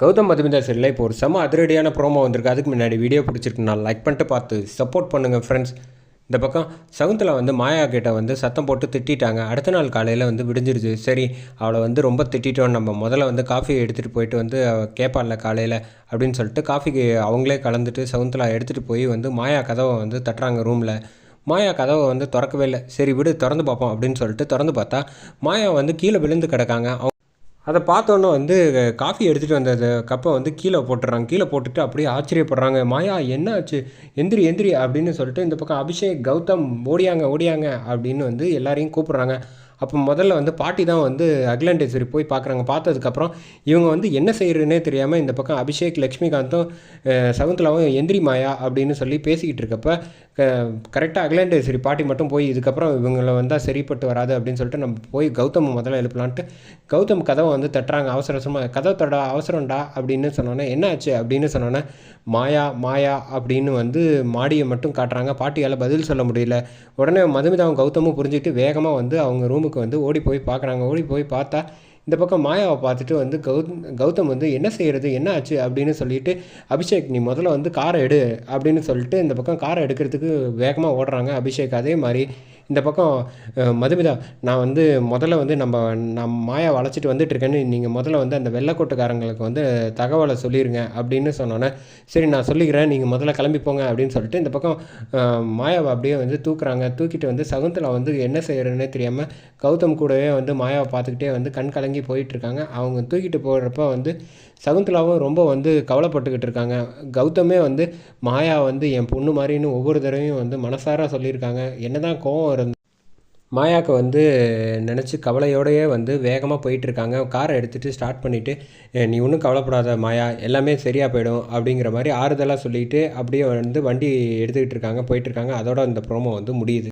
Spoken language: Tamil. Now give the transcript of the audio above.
கௌதம் மதுமிதா சரியில் இப்போ ஒரு செம அதிரடியான ப்ரோமோ வந்திருக்கு. அதுக்கு முன்னாடி வீடியோ பிடிச்சிருக்கு நான் லைக் பண்ணிட்டு பார்த்து சப்போர்ட் பண்ணுங்கள் ஃப்ரெண்ட்ஸ் இந்த பக்கம் சகுந்தலா வந்து மாயா கிட்ட வந்து சத்தம் போட்டு திட்டாங்க அடுத்த நாள் காலையில் வந்து விடிஞ்சிருச்சு. சரி அவளை வந்து ரொம்ப திட்டிட்டோம். நம்ம முதல்ல வந்து காஃபி எடுத்துகிட்டு போயிட்டு வந்து கேட்பாள்ல காலையில் அப்படின்னு சொல்லிட்டு காஃபிக்கு அவங்களே கலந்துட்டு சகுந்தலா எடுத்துகிட்டு போய் வந்து மாயா கதவை வந்து தட்டுறாங்க ரூமில் மாயா கதவை வந்து திறக்கவே இல்லை. சரி விடு திறந்து பார்ப்போம் அப்படின்னு சொல்லிட்டு திறந்து பார்த்தா மாயா வந்து கீழே விழுந்து கிடக்காங்க. அவங்க அதை பார்த்தோன்னே வந்து காஃபி எடுத்துகிட்டு வந்த அந்த கப்பை வந்து கீழே போட்டுடுறாங்க. கீழே போட்டுட்டு அப்படியே ஆச்சரியப்படுறாங்க. மாயா என்ன ஆச்சு எந்திரி எந்திரி அப்படின்னு சொல்லிட்டு இந்த பக்கம் அபிஷேக் கௌதம் ஓடியாங்க ஓடியாங்க அப்படின்னு வந்து எல்லாரையும் கூப்பிட்றாங்க. அப்போ முதல்ல வந்து பாட்டி தான் வந்து அகிலாண்டேஸ்வரி போய் பார்க்குறாங்க பார்த்ததுக்கப்புறம் இவங்க வந்து என்ன செய்கிறதுனே தெரியாமல் இந்த பக்கம் அபிஷேக் லக்ஷ்மிகாந்தும் சகுந்தலாவும் எந்திரி மாயா அப்படின்னு சொல்லி பேசிக்கிட்டு இருக்கப்ப கரெக்டாக அகிலாண்டேஸ்வரி பாட்டி மட்டும் போய் இதுக்கப்புறம் இவங்கள வந்தால் சரிப்பட்டு வராது அப்படின்னு சொல்லிட்டு நம்ம போய் கௌதம் முதல்ல எழுப்பலான்ட்டு கௌதம் கதவை வந்து தட்டுறாங்க. அவசர அவசரமாக கதவை தட அவசரம்டா அப்படின்னு சொன்னோன்னே என்ன ஆச்சு அப்படின்னு சொன்னோன்னே மாயா மாயா அப்படின்னு வந்து மாடியை மட்டும் காட்டுறாங்க. பாட்டியால் பதில் சொல்ல முடியல. உடனே மதுமிதாவும் கௌதமும் புரிஞ்சுக்கிட்டு வேகமாக வந்து அவங்க ரூம் ரூமுக்கு வந்து ஓடி போய் பார்க்குறாங்க ஓடி போய் பார்த்தா இந்த பக்கம் மாயாவை பார்த்துட்டு வந்து கௌத் கௌதம் வந்து என்ன செய்கிறது என்ன ஆச்சு அப்படின்னு சொல்லிட்டு அபிஷேக் நீ முதல்ல வந்து காரை எடு அப்படின்னு சொல்லிட்டு இந்த பக்கம் காரை எடுக்கிறதுக்கு வேகமாக ஓடுறாங்க அபிஷேக். அதே மாதிரி இந்த பக்கம் மதுமிதா நான் வந்து முதல்ல வந்து நம்ம நம் மாயா வளைச்சிட்டு வந்துட்டு இருக்கேன்னு நீங்கள் முதல்ல வந்து அந்த வெள்ளக்கோட்டுக்காரங்களுக்கு வந்து தகவலை சொல்லிடுங்க அப்படின்னு சொன்னோன்னே சரி நான் சொல்லிக்கிறேன் நீங்கள் முதல்ல கிளம்பி போங்க அப்படின்னு சொல்லிட்டு இந்த பக்கம் மாயாவை அப்படியே வந்து தூக்குறாங்க. தூக்கிட்டு வந்து சகுந்தலா வந்து என்ன செய்கிறேன்னே தெரியாமல் கௌதம் கூடவே வந்து மாயாவை பார்த்துக்கிட்டே வந்து கண் கலங்கி போயிட்டுருக்காங்க. அவங்க தூக்கிட்டு போகிறப்ப வந்து சகுந்தலாவும் ரொம்ப வந்து கவலைப்பட்டுக்கிட்டு இருக்காங்க. கௌதமே வந்து மாயா வந்து என் பொண்ணு மாதிரின்னு ஒவ்வொரு தடவையும் வந்து மனசார சொல்லியிருக்காங்க. என்னதான் கோவம் மாயாவுக்கு வந்து நினச்சி கவலையோடையே வந்து வேகமாக போயிட்டுருக்காங்க. காரை எடுத்துகிட்டு ஸ்டார்ட் பண்ணிவிட்டு நீ ஒன்றும் கவலைப்படாத மாயா எல்லாமே சரியாக போயிடும் அப்படிங்கிற மாதிரி ஆறுதலாக சொல்லிவிட்டு அப்படியே வந்து வண்டி எடுத்துக்கிட்டு இருக்காங்க போயிட்டுருக்காங்க. அதோட இந்த ப்ரோமோ வந்து முடியுது.